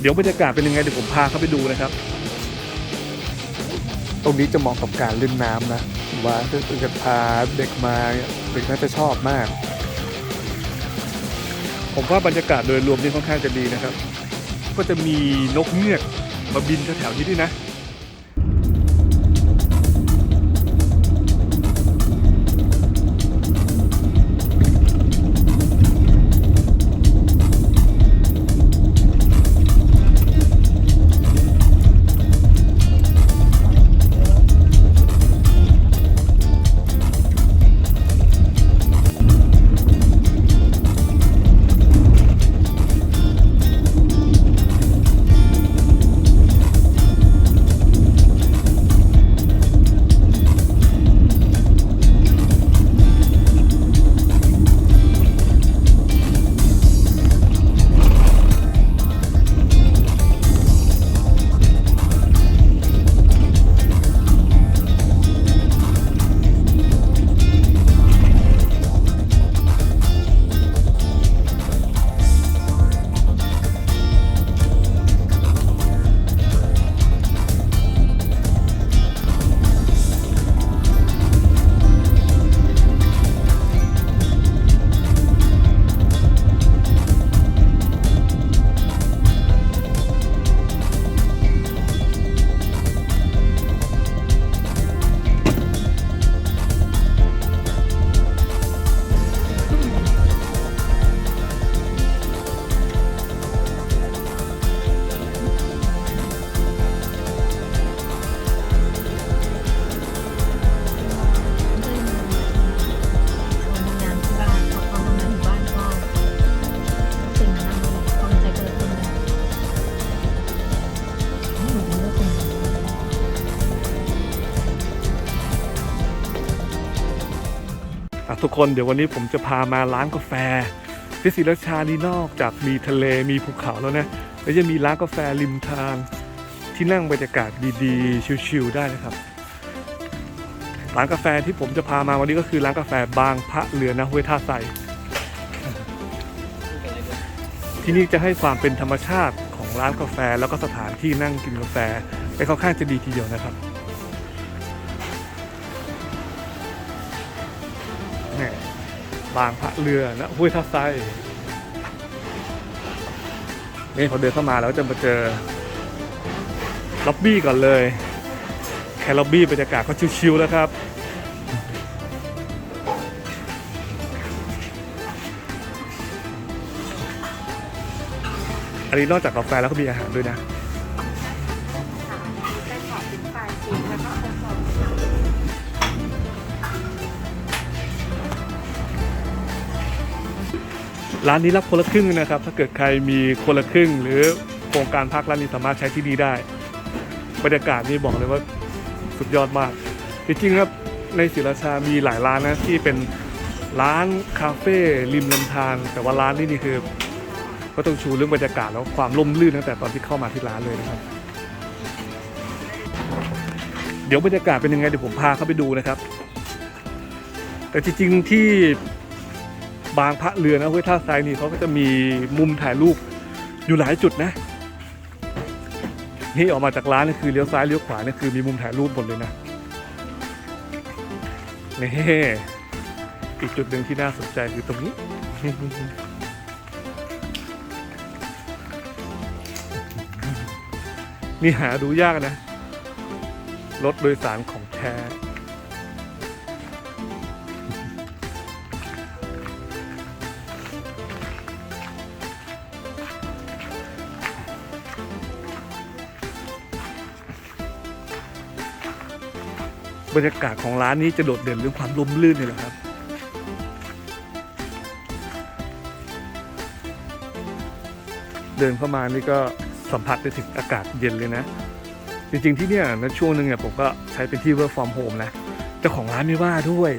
เดี๋ยวบรรยากาศเป็นยังไงเดี๋ยวผมพาเข้าไปดูนะครับ ตรงนี้จะเหมาะกับการเล่นน้ำนะผมว่าถ้าเกิดพาเด็กมาเนี่ยเด็กน่าจะชอบมาก ผมว่าบรรยากาศโดยรวมนี่ค่อนข้างจะดีนะครับ ก็จะมีนกเงือกมาบินแถวๆนี้ด้วยนะ ทุกคนเดี๋ยววันนี้ผมจะพามาร้านกาแฟที่ศรีราชานี่นอกจากมีทะเลมีภูเขาแล้วนะแล้วยังมีร้านกาแฟริมทาง ที่นั่งบรรยากาศดีๆ ชิลๆได้นะครับ ร้านกาแฟที่ผมจะพามาวันนี้ก็คือร้านกาแฟบางพระเรือนะห้วยท่าไซที่นี่จะให้ความเป็นธรรมชาติของร้านกาแฟแล้วก็สถานที่นั่งกินกาแฟไปค่อนข้างจะดีทีเดียวนะครับ บางพระเรือนะห้วยท่าไซนี่พอเดินเข้ามาแล้วจะมาเจอล็อบบี้ก่อนเลย แค่ล็อบบี้บรรยากาศก็ชิวๆแล้วครับอันนี้นอกจากกาแฟแล้วก็มีอาหารด้วยนะ ร้านนี้รับคนละครึ่งนะครับ ถ้าเกิดใครมีคนละครึ่ง หรือโครงการพักร้านนี้สามารถใช้ที่นี่ได้ บรรยากาศนี่บอกเลยว่าสุดยอดมาก จริงๆครับในศรีราชามีหลายร้านนะที่เป็นร้านคาเฟ่ริมลำธารแต่ว่าร้านนี้นี่คือ ก็ต้องชูเรื่องบรรยากาศแล้วความร่มรื่นตั้งแต่ตอนที่เข้ามาที่ร้านเลยนะครับเดี๋ยวบรรยากาศเป็นยังไงเดี๋ยวผมพาเข้าไปดูนะครับ แต่จริงๆที่ บางพระเรือนะห้วยท่าทรายนี่เขาก็จะมีมุมถ่ายรูปอยู่หลายจุดนะ นี่ออกมาจากร้านนี่คือเลี้ยวซ้ายเลี้ยวขวานี่คือมีมุมถ่ายรูปหมดเลยนะนี่อีกจุดหนึ่งที่น่าสนใจคือตรงนี้นี่หาดูยากนะ รถโดยสารของแท้ บรรยากาศของร้านนี้จะโดดเด่นเรื่องความร่มรื่นเลยแหละครับ เดินเข้ามานี่ก็สัมผัสได้ถึงอากาศเย็นเลยนะ จริงๆที่เนี่ยในช่วงหนึ่งเนี่ยผมก็ใช้เป็นที่ work from home นะเจ้าของร้านไม่ว่าด้วย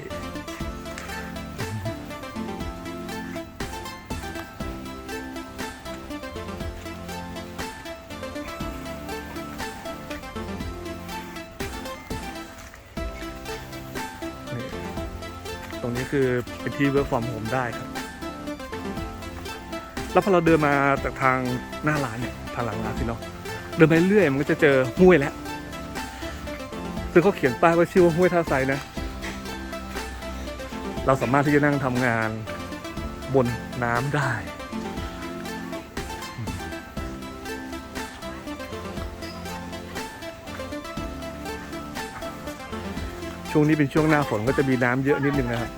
คือเป็นที่ work from home ได้ครับ แล้วพอเราเดินมาจากทางหน้าร้านเนี่ยทางหลังร้านสิเนาะเดินไปเรื่อยมันก็จะเจอห้วยแล้วซึ่งเขาเขียนป้ายว่าชื่อว่าห้วยท่าไซนะ เราสามารถที่จะนั่งทำงานบนน้ำได้ ช่วงนี้เป็นช่วงหน้าฝนก็จะมีน้ำเยอะนิดนึงนะครับ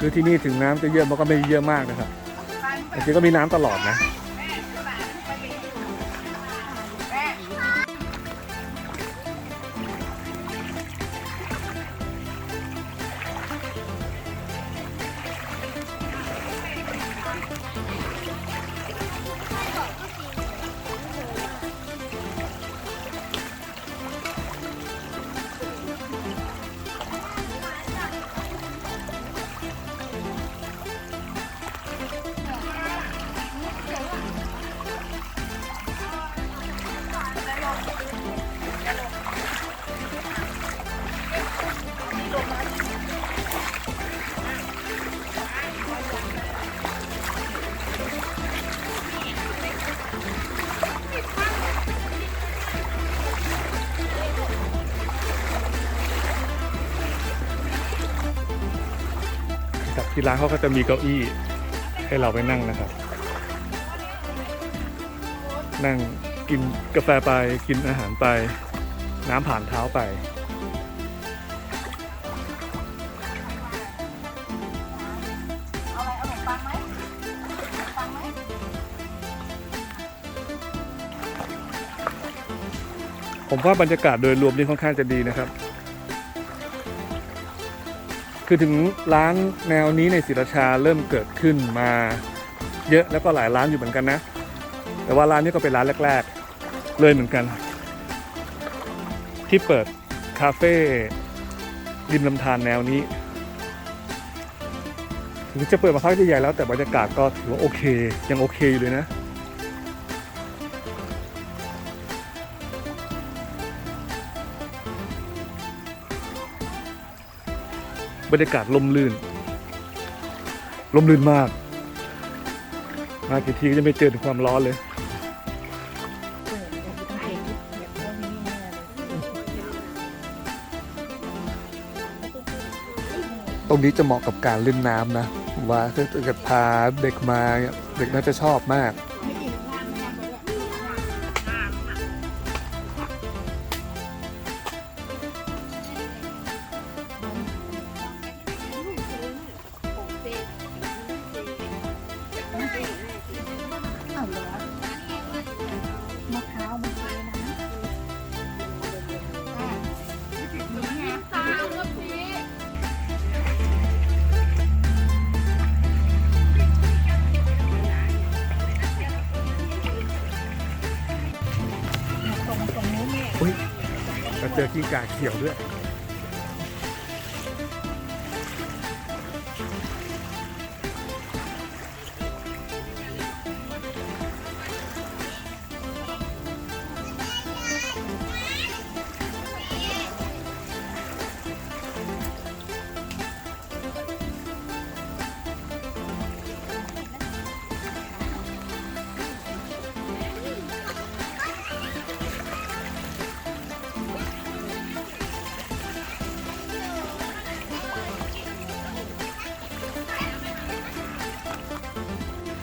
คือที่นี่ถึงน้ำจะเยอะมันก็ไม่เยอะมากนะครับแต่จริงก็มีน้ำตลอดนะ ที่ร้านเขาก็จะมีเก้าอี้ให้เราไปนั่งนะครับ นั่งกินกาแฟไปกินอาหารไป น้ำผ่านเท้าไป ผมว่าบรรยากาศโดยรวมนี่ค่อนข้างจะดีนะครับ คือถึงร้านแนวนี้ในศิราชาเริ่มเกิดขึ้นมา เยอะแล้วก็หลายร้านอยู่เหมือนกันนะ แต่ว่าร้านนี้ก็เป็นร้านแรก ๆ เลยเหมือนกัน ที่เปิดคาเฟ่ริมลำธารแนวนี้ถึงจะเปิดมาพักใหญ่แล้วแต่บรรยากาศก็ถือว่าโอเค ยังโอเคอยู่เลยนะ บรรยากาศลมลื่น ลมลื่นมาก มากี่ทีก็จะไม่เจอถึงความร้อนเลยเปิดเดี๋ยวต้องเทคลิปแบบพวกนี้แน่เลย ตรงนี้จะเหมาะกับการเล่นน้ำนะผมว่าถ้าเกิดพาเด็กมาเนี่ยเด็กน่าจะชอบมาก เจอกิ้งก่าเขียวด้วย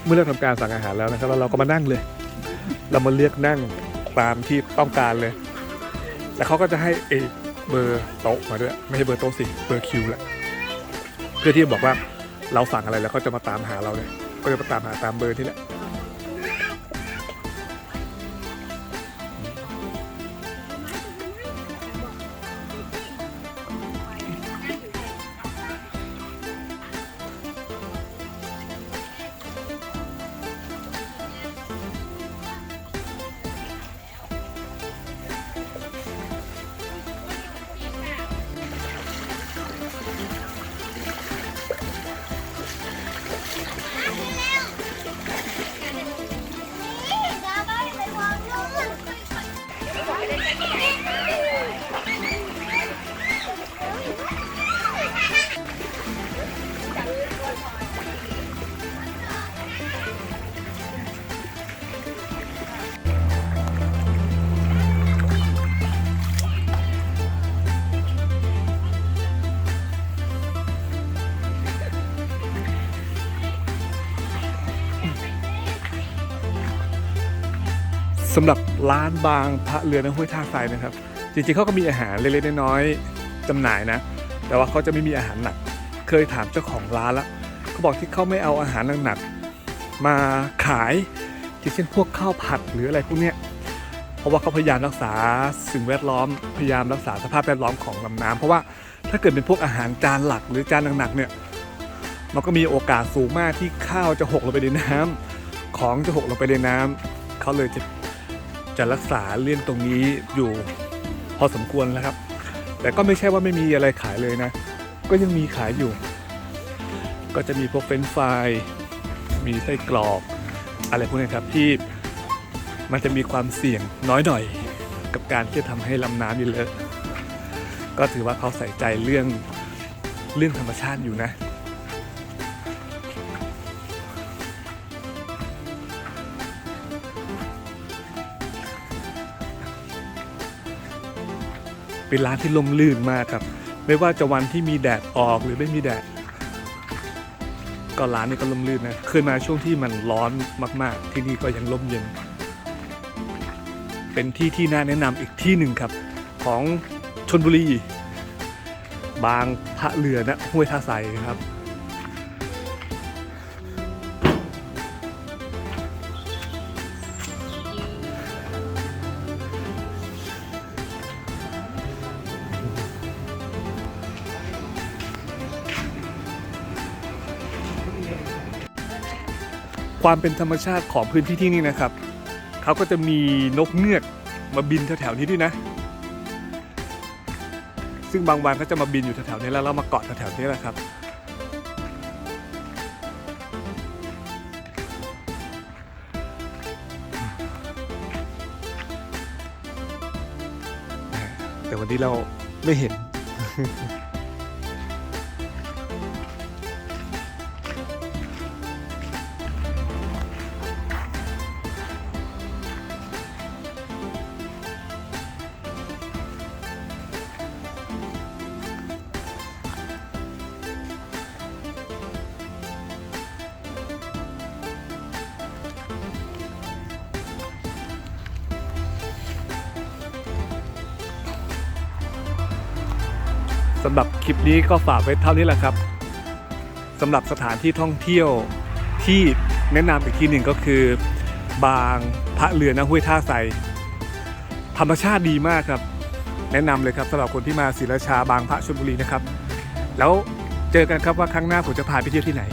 เมื่อเราทำการสั่งอาหารแล้วนะครับแล้วเราก็มานั่งเลย เรามาเลือกนั่งตามที่ต้องการเลย แต่เขาก็จะให้เอเบอร์โต๊ะมาด้วย ไม่ใช่เบอร์โต๊ะสิเบอร์คิวแหละเพื่อที่จะบอกว่าเราสั่งอะไรแล้วเขาจะมาตามหาเราเลยก็จะมาตามหาตามเบอร์ที่แหละ สำหรับร้านบางพระเรือในห้วยท่าทรายนะครับ จริงๆเขาก็มีอาหารเล็กๆน้อยๆจำหน่ายนะ แต่ว่าเขาจะไม่มีอาหารหนัก เคยถามเจ้าของร้านแล้วเขาบอกที่เขาไม่เอาอาหารหนักๆมาขายอย่างเช่นพวกข้าวผัดหรืออะไรพวกเนี้ยเพราะว่าเขาพยายามรักษาสิ่งแวดล้อมพยายามรักษาสภาพแวดล้อมของลำน้ำเพราะว่าถ้าเกิดเป็นพวกอาหารจานหลักหรือจานหนักๆเนี่ยมันก็มีโอกาสสูงมากที่ข้าวจะหกลงไปในน้ำของจะหกลงไปในน้ำเขาเลยจะ จะรักษาเรื่องตรงนี้อยู่พอสมควรแล้วครับ แต่ก็ไม่ใช่ว่าไม่มีอะไรขายเลยนะ ก็ยังมีขายอยู่ ก็จะมีพวกเฟรนฟรายมีไส้กรอก อะไรพวกนี้ครับที่มันจะมีความเสี่ยงน้อยหน่อยกับการที่จะทำให้ลำน้ำเลอะก็ถือว่าเขาใส่ใจเรื่องเรื่องธรรมชาติอยู่นะ เป็นร้านที่ลมลื่นมากครับ ไม่ว่าจะวันที่มีแดดออกหรือไม่มีแดด ก็ร้านนี้ก็ลมลื่นนะเคยมาช่วงที่มันร้อนมากๆ ที่นี่ก็ยังลมเย็น เป็นที่ที่น่าแนะนำอีกที่หนึ่งครับ ของชนบุรี บางพระเรือนะห้วยท่าใสครับ ความเป็นธรรมชาติของพื้นที่ที่นี่นะครับ เขาก็จะมีนกเงือกมาบินแถวๆนี้ด้วยนะ ซึ่งบางวันก็จะมาบินอยู่แถวๆนี้แล้วเรามาเกาะแถวๆนี้แหละครับ แต่วันนี้เราไม่เห็น สำหรับคลิปนี้ก็ฝากไว้เท่านี้แหละครับสำหรับสถานที่ท่องเที่ยวที่แนะนำอีกที่หนึ่งก็คือ บางพระเรือนะห้วยท่าใสธรรมชาติดีมากครับ แนะนำเลยครับสำหรับคนที่มาศรีราชาบางพระชลบุรีนะครับ แล้วเจอกันครับว่าครั้งหน้าผมจะพาไปเที่ยวที่ไหน